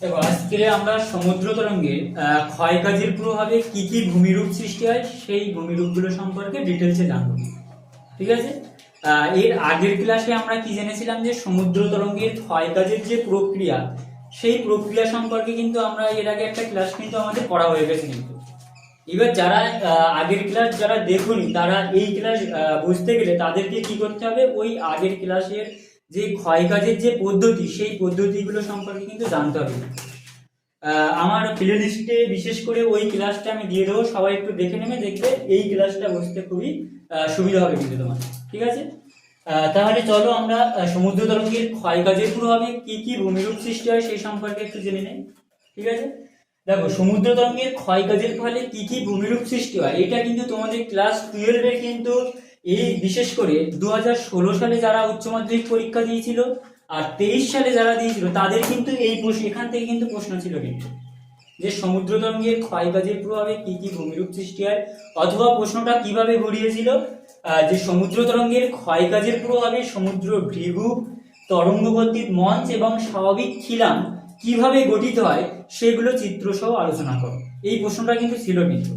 দেখো, আজকে আমরা সমুদ্র তরঙ্গে ক্ষয়কাজের প্রভাবে কি কি ভূমিরূপ সৃষ্টি হয়, সেই ভূমিরূপগুলো সম্পর্কে ডিটেলসে জানব। ঠিক আছে? এর আগের ক্লাসে আমরা কি জেনেছিলাম যে সমুদ্র তরঙ্গের ক্ষয়কাজের যে প্রক্রিয়া, সেই প্রক্রিয়া সম্পর্কে কিন্তু আমরা এর আগে একটা ক্লাস কিন্তু আমাদের পড়া হয়ে গেছে কিন্তু। এবার যারা আগের ক্লাস যারা দেখুনি, তারা এই ক্লাস বুঝতে গেলে তাদেরকে কি করতে হবে? ওই আগের ক্লাসের যে ক্ষয়কাজের যে পদ্ধতি, সেই পদ্ধতিগুলো সম্পর্কে কিন্তু জানতে হবে। আমার প্লে লিস্টে বিশেষ করে ওই ক্লাসটা আমি দিয়ে দেবো। সবাই একটু দেখে নেবে, দেখবে এই ক্লাসটা বসতে খুবই সুবিধা হবে কিন্তু তোমার। ঠিক আছে? তাহলে চলো আমরা সমুদ্র তরঙ্গের ক্ষয়কাজের প্রভাবে কি কি ভূমিরূপ সৃষ্টি হয় সেই সম্পর্কে একটু জেনে নেই। ঠিক আছে? দেখো সমুদ্র তরঙ্গের ক্ষয়কাজের ফলে কি কি ভূমিরূপ সৃষ্টি হয়? এটা কিন্তু তোমাদের ক্লাস টুয়েলভে কিন্তু এই বিশেষ করে দু হাজার ষোলো সালে যারা উচ্চ মাধ্যমিক পরীক্ষা দিয়েছিল আর তেইশ সালে যারা দিয়েছিল, তাদের কিন্তু এই প্রশ্ন, এখান থেকে কিন্তু প্রশ্ন ছিল কিন্তু। যে সমুদ্র তরঙ্গের ক্ষয়কাজের প্রভাবে কি কি ভূমিরূপ সৃষ্টি হয়, অথবা প্রশ্নটা কীভাবে ঘুরিয়েছিল যে সমুদ্র তরঙ্গের ক্ষয়কাজের প্রভাবে সমুদ্র ভৃগু তরঙ্গবর্তী মঞ্চ এবং স্বাভাবিক খিলাম কীভাবে গঠিত হয়, সেগুলো চিত্রসহ আলোচনা করো। এই প্রশ্নটা কিন্তু ছিল কিন্তু।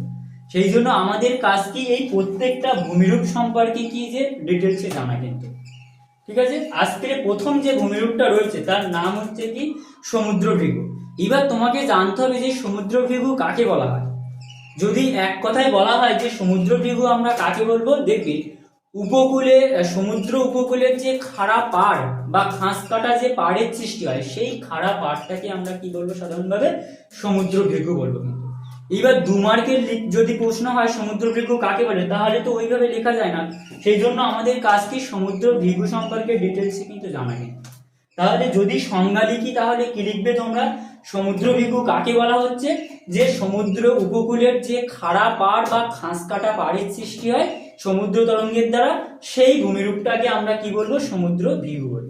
সেই জন্য আমাদের কাজ কি? এই প্রত্যেকটা ভূমিরূপ সম্পর্কে কি যে ডিটেলসে জানা কিন্তু। ঠিক আছে? আজকের প্রথম যে ভূমিরূপটা রয়েছে, তার নাম হচ্ছে কি? সমুদ্র ভৃগু এবার তোমাকে জানতে হবে যে সমুদ্র ভৃগু কাকে বলা হয়। যদি এক কথায় বলা হয় যে সমুদ্র ভৃগু আমরা কাকে বলব? দেখবি, উপকূলে সমুদ্র উপকূলের যে খাড়া পাড় বা খাঁজ কাটা যে পাড়ের সৃষ্টি হয়, সেই খাড়া পাড়টাকে আমরা কি বলব সাধারণভাবে? সমুদ্র ভৃগু বলব কিন্তু। এবার দু মার্কের যদি প্রশ্ন হয় সমুদ্র ভৃগু কাকে বলে, তাহলে তো ওইভাবে লেখা যায় না। সেই জন্য আমাদের কাজ কি সমুদ্র ভৃগু সম্পর্কে ডিটেলসে কিন্তু জানা নেই। তাহলে যদি সংজ্ঞা লিখি তাহলে কি লিখবে তোমরা? সমুদ্র ভৃগু কাকে বলা হচ্ছে? যে সমুদ্র উপকূলের যে খাড়া পাড় বা খাঁস কাটা পাড়ের সৃষ্টি হয় সমুদ্র তরঙ্গের দ্বারা, সেই ভূমিরূপটাকে আমরা কি বলব? সমুদ্র ভৃগু বলব।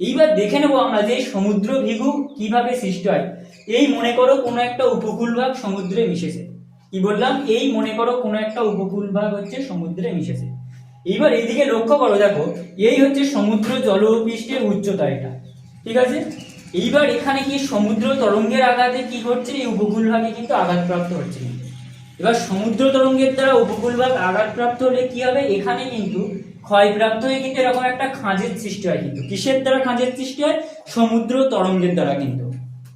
এইবার দেখে নেব আমরা যে সমুদ্র ভিগু কীভাবে সৃষ্টি হয়। এই মনে করো কোনো একটা উপকূল ভাগ সমুদ্রে মিশেছে। কি বললাম? এই মনে করো কোনো একটা উপকূল ভাগ হচ্ছে সমুদ্রে মিশেছে। এইবার এইদিকে লক্ষ্য করো, দেখো, এই হচ্ছে সমুদ্র জলপৃষ্ঠের উচ্চতা এটা। ঠিক আছে? এইবার এখানে কি সমুদ্র তরঙ্গের আঘাতে কি ঘটছে? এই উপকূল ভাগে কিন্তু আঘাতপ্রাপ্ত হচ্ছে। এবার সমুদ্র তরঙ্গের দ্বারা উপকূল ভাগ আঘাতপ্রাপ্ত হলে কি হবে? এখানে কিন্তু ক্ষয়প্রাপ্ত হয়ে কিন্তু এরকম একটা খাঁজের সৃষ্টি হয় কিন্তু। কিসের দ্বারা খাঁজের সৃষ্টি হয়? সমুদ্র তরঙ্গের দ্বারা কিন্তু।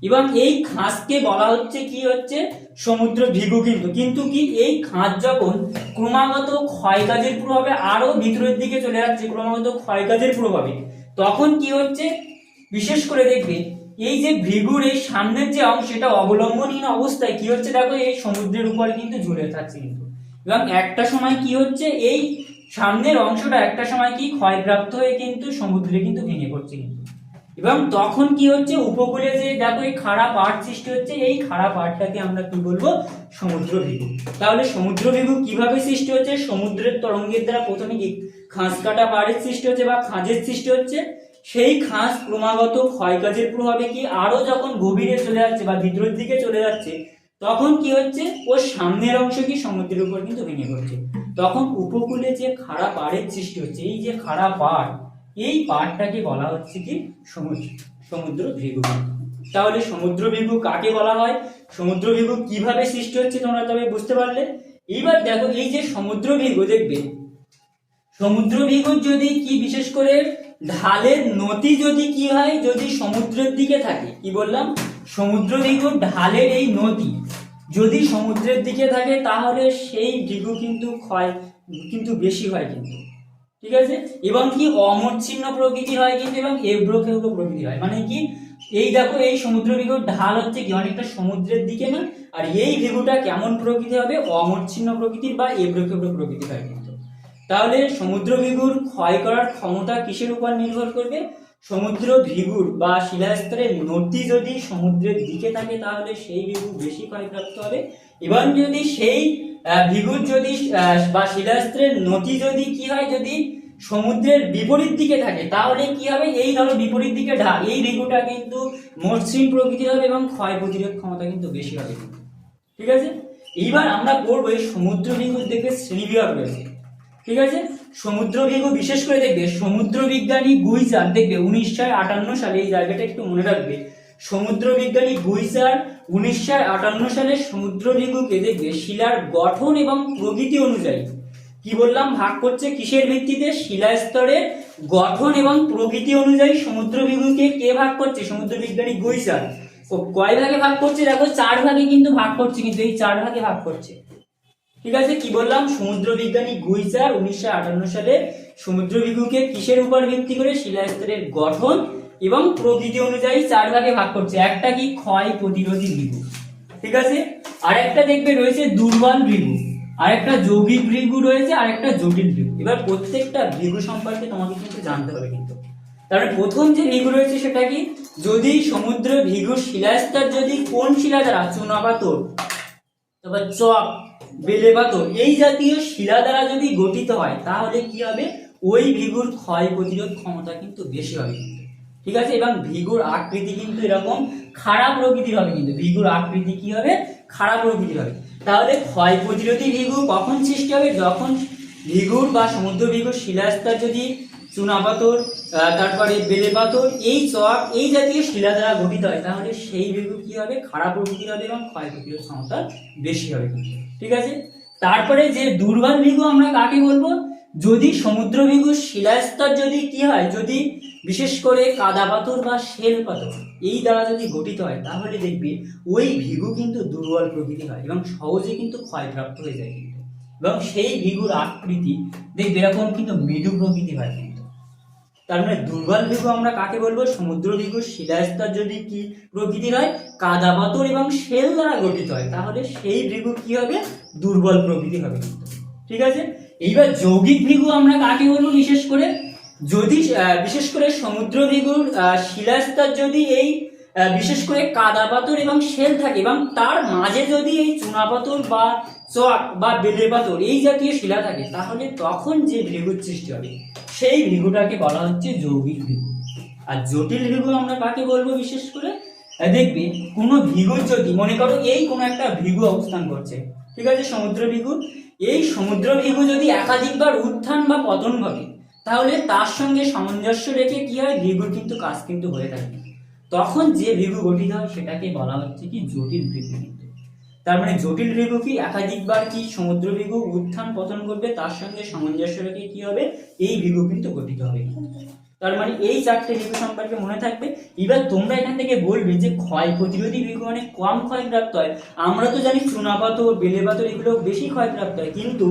এবং এই খাঁজকে বলা হচ্ছে কি হচ্ছে? সমুদ্র ভিগু কিন্তু। কিন্তু কি এই খাঁজ যখন ক্রমাগত ক্ষয়কাজের প্রভাবে আরও ভিতরের দিকে চলে যাচ্ছে, ক্রমাগত ক্ষয়কাজের প্রভাবে, তখন কি হচ্ছে? বিশেষ করে দেখবে, এই যে ভৃগুর এই সামনের যে অংশ এটা অবলম্বনহীন অবস্থায় কি হচ্ছে? দেখো এই সমুদ্রের উপর কিন্তু ঝুলে থাকছে কিন্তু। এবং একটা সময় কি হচ্ছে? এই সামনের অংশটা একটা সময় কি ক্ষয়প্রাপ্ত হয়ে কিন্তু সমুদ্রে কিন্তু ভেঙে পড়ছে কিন্তু। এবং তখন কি হচ্ছে? উপকূলে যে দেখো এই খাড়া পাড় সৃষ্টি হচ্ছে, এই খাড়া পাড়টাকে আমরা কি বলব? সমুদ্র ভিগু তাহলে সমুদ্র ভিগু কীভাবে সৃষ্টি হচ্ছে? সমুদ্রের তরঙ্গের দ্বারা প্রথমে কি খাঁজ কাটা পাড়ের সৃষ্টি হচ্ছে বা খাঁজের সৃষ্টি হচ্ছে? সেই খাঁজ ক্রমাগত ক্ষয়কাজের প্রভাবে কি আরও যখন গভীরে চলে যাচ্ছে বা ভিতরের দিকে চলে যাচ্ছে, তখন কি হচ্ছে? ওর সামনের অংশ কি সমুদ্রের উপর কিন্তু ভেঙে পড়ছে। তখন উপকূলে যে খাড়া পাড়ের সৃষ্টি হচ্ছে, এই যে খাড়া পাড়, এই পাড়টাকে বলা হচ্ছে কি? সমুদ্র সমুদ্র ভৃগু। তাহলে সমুদ্র ভৃগু কাকে বলা হয়? সমুদ্র ভৃগু কীভাবে সৃষ্টি হচ্ছে তোমরা তবে বুঝতে পারলে? এইবার দেখো, এই যে সমুদ্র ভৃগু দেখবে, সমুদ্র ভৃগুর যদি কি বিশেষ করে ঢালের নদী যদি কি হয়, যদি সমুদ্রের দিকে থাকে, কি বললাম? সমুদ্র ভৃগুর ঢালের এই নদী যদি সমুদ্রের দিকে থাকে, তাহলে সেই ভৃগু কিন্তু ক্ষয়, কিন্তু বেশি হয় কিন্তু। ঠিক আছে? এবং কি অমরছিন্ন প্রকৃতি হয় কিন্তু, এবং এব্রোখেব্র প্রকৃতি হয়। মানে কি? এই দেখো, এই সমুদ্র ভৃগুর ঢাল হচ্ছে কি? অনেকটা সমুদ্রের দিকে না? আর এই ভৃগুটা কেমন প্রকৃতি হবে? অমরছিন্ন প্রকৃতির বা এব্রোখেব্র প্রকৃতি হয় কিন্তু। তাহলে সমুদ্র ভৃগুর ক্ষয় করার ক্ষমতা কিসের উপর নির্ভর করবে? সমুদ্র ভৃগুর বা শিলাস্তরের নদী যদি সমুদ্রের দিকে থাকে, তাহলে সেই ভৃগু বেশি ক্ষয়প্রাপ্ত হবে। এবং যদি সেই ভৃগুর যদি বা শিলাস্তরের নদী যদি কি হয়, যদি সমুদ্রের বিপরীত দিকে থাকে, তাহলে কি হবে? এই ধরো বিপরীত দিকে ঢাল এই ভৃগুটা কিন্তু মসৃণ প্রকৃতির হবে এবং ক্ষয় প্রতিরোধ ক্ষমতা কিন্তু বেশি হবে। ঠিক আছে? এইবার আমরা পড়ব এই সমুদ্র ভৃগুর দেখবে শ্রেণীবিভাগ রয়েছে। ঠিক আছে? সমুদ্র বিশেষ করে দেখবে সমুদ্র বিজ্ঞানী গুইজার, দেখবে, উনিশশো আটান্ন সালে, এই জায়গাটা একটু মনে রাখবে সমুদ্র বিজ্ঞানী গুইসার উনিশশো আটান্ন সালে সমুদ্র দেখবে, শিলার গঠন এবং প্রকৃতি অনুযায়ী। কি বললাম? ভাগ করছে কিসের ভিত্তিতে? শিলা স্তরের গঠন এবং প্রকৃতি অনুযায়ী সমুদ্র ভিগুকে কে ভাগ করছে? সমুদ্র বিজ্ঞানী গুইসার কয় ভাগে ভাগ করছে? দেখো, চার ভাগে কিন্তু ভাগ করছে, কিন্তু এই চার ভাগে ভাগ করছে। ঠিক আছে, কি বললাম? সমুদ্র বিজ্ঞানী গুইসার উনিশশো আটান্ন সালে সমুদ্র ভিগুকে কিসের উপর ভিত্তি করে শিলাস্তরের গঠন এবং প্রকৃতি অনুযায়ী চার ভাগে ভাগ করছে? একটা কি ক্ষয় প্রতিরোধী ভৃগু। ঠিক আছে? আর একটা দেখবে রয়েছে দুর্বল ভৃগু। আর একটা যৌগিক ভৃগু রয়েছে আর একটা জটিল ভৃগু। এবার প্রত্যেকটা ভৃগু সম্পর্কে তোমাকে কিন্তু জানতে হবে কিন্তু। তাহলে প্রথম যে ভৃগু রয়েছে সেটা কি? যদি সমুদ্র ভৃগুর শিলাস্তর যদি কোন শিলা দ্বারা চুনাপাতর তারপর চক বেলে পাথর এই জাতীয় শিলা দ্বারা যদি গঠিত হয়, তাহলে কি হবে? ওই ভিগুর ক্ষয় প্রতিরোধ ক্ষমতা কিন্তু বেশি হবে। ঠিক আছে? এবং ভিগুর আকৃতি কিন্তু এরকম খারাপ প্রকৃতির হবে কিন্তু। ভিগুর আকৃতি কি হবে? খারাপ প্রকৃতির হবে। তাহলে ক্ষয় প্রতিরোধী ভিগু কখন সৃষ্টি হবে? যখন ভিগুর বা সমুদ্র ভিগুর শিলাস্তর যদি চুনাপাথর পাথর তারপরে বেলে পাথর, এই চক, এই জাতীয় শিলা দ্বারা গঠিত হয়। তাহলে সেই ভিগু কি হবে? খারাপ প্রকৃতির হবে এবং ক্ষয় প্রতিরোধ ক্ষমতা বেশি হবে ঠিক আছে? তারপরে যে দুর্বল ভিগু আমরা কাকে বলব? যদি সমুদ্র ভিগু শিলাস্তর যদি কি হয়? যদি বিশেষ করে কাদা পাথর বা শেল পাথর, এই দ্বারা যদি গঠিত হয়, তাহলে দেখবি ওই ভিগু কিন্তু দুর্বল প্রকৃতি হয় এবং সহজে কিন্তু ক্ষয়প্রাপ্ত হয়ে যায় কিন্তু। এবং সেই ভিগুর আকৃতি, দেখবে এরকম কিন্তু মৃদু প্রকৃতি হয় তার মানে দুর্বল ভিগু আমরা কাকে বলব? সমুদ্র ভিগু শিলাস্তর যদি কি প্রকৃতির হয় কাদা পাথর এবং শেল দ্বারা গঠিত হয়, তাহলে সেই ভৃগু কি হবে? দুর্বল প্রকৃতি হবে। ঠিক আছে? এইবার যৌগিক ভৃগু আমরা কাকে বলব বিশেষ করে? যদি বিশেষ করে সমুদ্র ভিগুর শিলাস্তর যদি এই বিশেষ করে কাদা পাথর এবং শেল থাকে এবং তার মাঝে যদি এই চুনাপাথর বা চক বা বেলে পাথর এই জাতীয় শিলা থাকে, তাহলে তখন যে ভৃগুর সৃষ্টি হবে, সেই ভৃগুটাকে বলা হচ্ছে যৌগিক ভৃগু। আর জটিল ভৃগু আমরা কাকে বলব বিশেষ করে? দেখবে, কোনো ভৃগুর যদি, মনে করো এই কোনো একটা ভৃগু অবস্থান করছে, ঠিক আছে, সমুদ্র ভৃগু, এই সমুদ্র ভৃগু যদি একাধিকবার উত্থান বা পতন ঘটে, তাহলে তার সঙ্গে সামঞ্জস্য রেখে কি হয়? ভৃগুর কিন্তু কাজ কিন্তু হয়ে থাকে। তখন যে ভৃগু গঠিত হয় সেটাকে বলা হচ্ছে কি জটিল ভৃগু কিন্তু। তার মানে জটিল ভৃগু কি? একাধিকবার কি সমুদ্র ভৃগু উত্থান পতন করবে তার সঙ্গে সামঞ্জস্য রেখে কি হবে? এই ভৃগু কিন্তু গঠিত হবে। তার মানে এই চারটে ভৃগু সম্পর্কে মনে থাকবে। এবার তোমরা এখান থেকে বলবে যে ক্ষয় প্রতিরোধী ভৃগু অনেক কম ক্ষয়প্রাপ্ত হয়। আমরা তো জানি চুনাপাথর বেলে পাথর এগুলো বেশি ক্ষয়প্রাপ্ত হয়, কিন্তু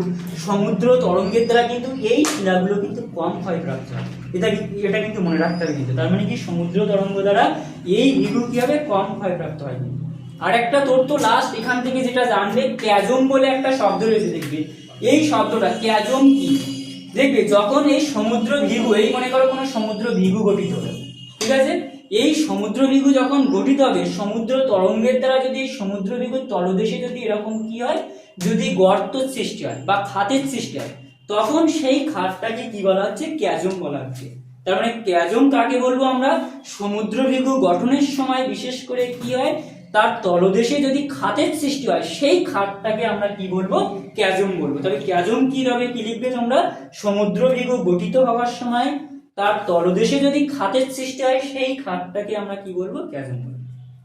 সমুদ্র তরঙ্গের দ্বারা কিন্তু এই শিলাগুলো কিন্তু কম ক্ষয়প্রাপ্ত হয়। এটা এটা কিন্তু মনে রাখতে হবে কিন্তু। তার মানে কি সমুদ্র তরঙ্গ দ্বারা এই ভৃগু কি হবে কম ক্ষয়প্রাপ্ত হয় আর একটা তোর তো লাস্ট এখান থেকে যেটা জানবে, ক্যাজম বলে একটা শব্দ রয়েছে দেখবি। এই শব্দটা ক্যাজম কি? দেখবে যখন এই সমুদ্র ভিগু, এই মনে করো কোনো সমুদ্র ভিগু গঠিত হলো ঠিক আছে? এই সমুদ্র ভিগু যখন গঠিত হবে, সমুদ্র তরঙ্গের দ্বারা যদি এই সমুদ্র ভিগুর তলদেশে যদি এরকম কি হয়? যদি গর্ত সৃষ্টি হয় বা খাতের সৃষ্টি হয়, তখন সেই খাতটাকে কি বলা হচ্ছে? ক্যাজম বলা হচ্ছে। তার মানে ক্যাজম কাকে বলব আমরা? সমুদ্র ভিগু গঠনের সময় বিশেষ করে কি হয়? তার তলদেশে যদি খাতের সৃষ্টি হয়, সেই খাতটাকে আমরা কি বলব? ক্যাজম বলব। তবে ক্যাজম কি হবে কি লিখবে তোমরা? সমুদ্র ভিগু গঠিত হওয়ার সময় তার তলদেশে যদি খাতের সৃষ্টি হয়, সেই খাতটাকে আমরা কি বলব? ক্যাজম বলব।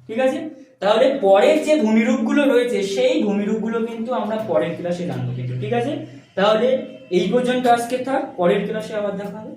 ঠিক আছে? তাহলে পরের যে ভূমিরূপগুলো রয়েছে, সেই ভূমিরূপগুলো কিন্তু আমরা পরের ক্লাসে জানব কিন্তু। ঠিক আছে? তাহলে এই পর্যন্ত আজকে থাক। পরের ক্লাসে আবার দেখা হবে।